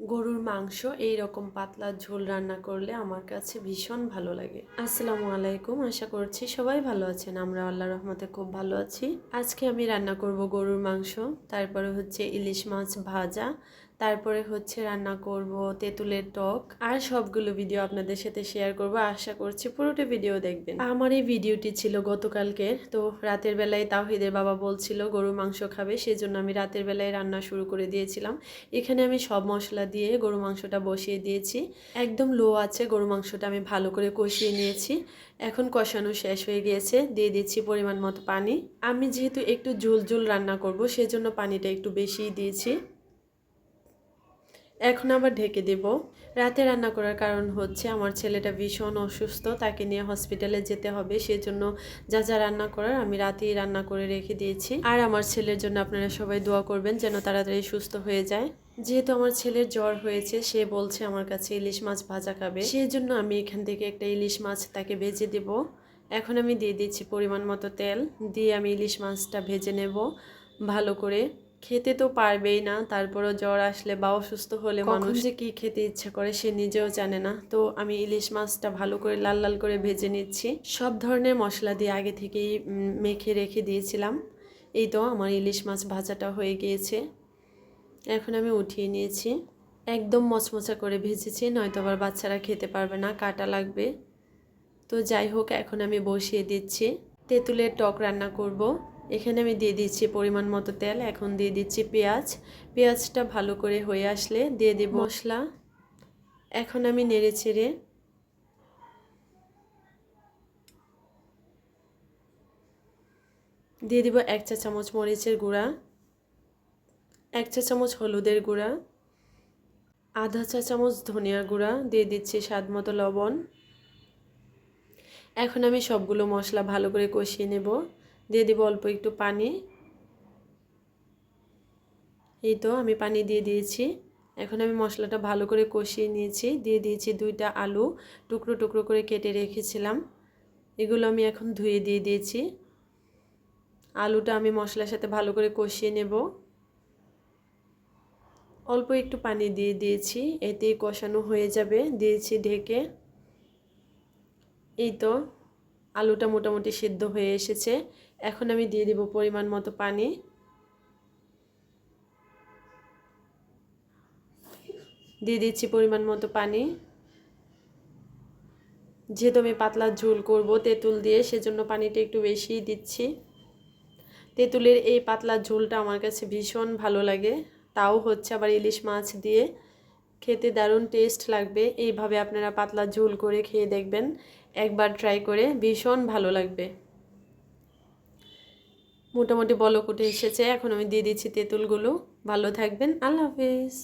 গরুর মাংস এই রকম পাতলা ঝোল রান্না করলে আমার কাছে ভীষণ ভালো লাগে। আসসালামু আলাইকুম, আশা করছি সবাই ভালো আছেন। আমরা আল্লাহ রহমতে খুব ভালো আছি। আজকে আমি রান্না করব গরুর মাংস, তারপরে হচ্ছে ইলিশ মাছ ভাজা তারপরে হচ্ছে রান্না করব, তেঁতুলের টক আর সবগুলো ভিডিও আপনাদের সাথে শেয়ার করব। আশা করছি পুরোটা ভিডিও দেখবেন। আমার এই ভিডিওটি ছিল গতকালকে তো রাতের বেলায় তাওহিদের বাবা বলছিল গরুর মাংস খাবে সেই জন্য আমি রাতের বেলায় রান্না শুরু করে দিয়েছিলাম। এখানে আমি সব মশলা দিয়ে গরু মাংসটা বসিয়ে দিয়েছি। একদম লো আছে গরু মাংসটা আমি ভালো করে কষিয়ে নিয়েছি। এখন কষানো শেষ হয়ে গিয়েছে, দিয়ে দিচ্ছি পরিমাণ মতো পানি। আমি যেহেতু একটু ঝুল ঝুল রান্না করব, সেজন্য পানিটা একটু বেশিই দিয়েছি। এখন আবার ঢেকে দেব। রাতে রান্না করার কারণ হচ্ছে আমার ছেলেটা ভীষণ অসুস্থ, তাকে নিয়ে হসপিটালে যেতে হবে। সেজন্য যা যা রান্না করার আমি রাতেই রান্না করে রেখে দিয়েছি। আর আমার ছেলের জন্য আপনারা সবাই দোয়া করবেন যেন তাড়াতাড়ি সুস্থ হয়ে যায়। যেহেতু আমার ছেলের জ্বর হয়েছে, সে বলছে আমার কাছে ইলিশ মাছ ভাজা খাবে। সেই জন্য আমি এখান থেকে একটা ইলিশ মাছ তাকে ভেজে দেব। এখন আমি দিয়ে দিচ্ছি পরিমাণ মতো তেল। দিয়ে আমি ইলিশ মাছটা ভেজে নেব ভালো করে। খেতে তো পারবেই না তারপরও জ্বর আসলে বা অসুস্থ হলে মানুষ যে কী খেতে ইচ্ছা করে সে নিজেও জানে না। তো আমি ইলিশ মাছটা ভালো করে লাল লাল করে ভেজে নিচ্ছি। সব ধরনের মশলা দিয়ে আগে থেকেই মেখে রেখে দিয়েছিলাম। এই তো আমার ইলিশ মাছ ভাজাটা হয়ে গিয়েছে। এখন আমি উঠিয়ে নিয়েছি। একদম মচমচা করে ভেজেছি নয়তো আবার বাচ্চারা খেতে পারবে না কাটা লাগবে। তো যাই হোক এখন আমি বসিয়ে দিচ্ছি। তেঁতুলের টক রান্না করব। এখানে আমি দিয়ে দিচ্ছি পরিমাণ মতো তেল, এখন দিয়ে দিচ্ছি পেঁয়াজ। পেঁয়াজটা ভালো করে হয়ে আসলে দিয়ে দেব মশলা। এখন আমি নেড়ে ছেড়ে দিয়ে দিব এক চা চামচ মরিচের গুঁড়া, এক চা চামচ হলুদের গুঁড়া, আধা চা চামচ ধনিয়া গুঁড়া, দিয়ে দিচ্ছি স্বাদ মতো লবণ। এখন আমি সবগুলো মশলা ভালো করে কষিয়ে নেব। দিয়ে দিব অল্প একটু পানি। এই তো আমি পানি দিয়ে দিয়েছি। এখন আমি মশলাটা ভালো করে কষিয়ে নিয়েছি। দিয়ে দিয়েছি দুইটা আলু টুকরো টুকরো করে কেটে রেখেছিলাম। এগুলো আমি এখন ধুয়ে দিয়ে দিয়েছি। আলুটা আমি মশলার সাথে ভালো করে কষিয়ে নেব। অল্প একটু পানি দিয়ে দিয়েছি। এতেই কষানো হয়ে যাবে। দিয়েছি ঢেকে। এই তো আলুটা মোটামুটি সিদ্ধ হয়ে এসেছে। এখন আমি দিয়ে দিব পরিমাণ মতো পানি। দিয়ে দিচ্ছি পরিমাণ মতো পানি। যেহেতু আমি পাতলা ঝোল করব তেঁতুল দিয়ে, সেজন্য পানিটা একটু বেশিই দিচ্ছি। তেঁতুলের এই পাতলা ঝোলটা আমার কাছে ভীষণ ভালো লাগে। তাও হচ্ছে আবার ইলিশ মাছ দিয়ে। খেতে দারুণ টেস্ট লাগবে। এইভাবে আপনারা পাতলা ঝোল করে খেয়ে দেখবেন। একবার ট্রাই করে ভীষণ ভালো লাগবে। মোটামুটি বলকুটে এসেছে। এখন আমি দিয়ে দিচ্ছি তেঁতুলগুলো। ভালো থাকবেন। আল্লাহ হাফিজ।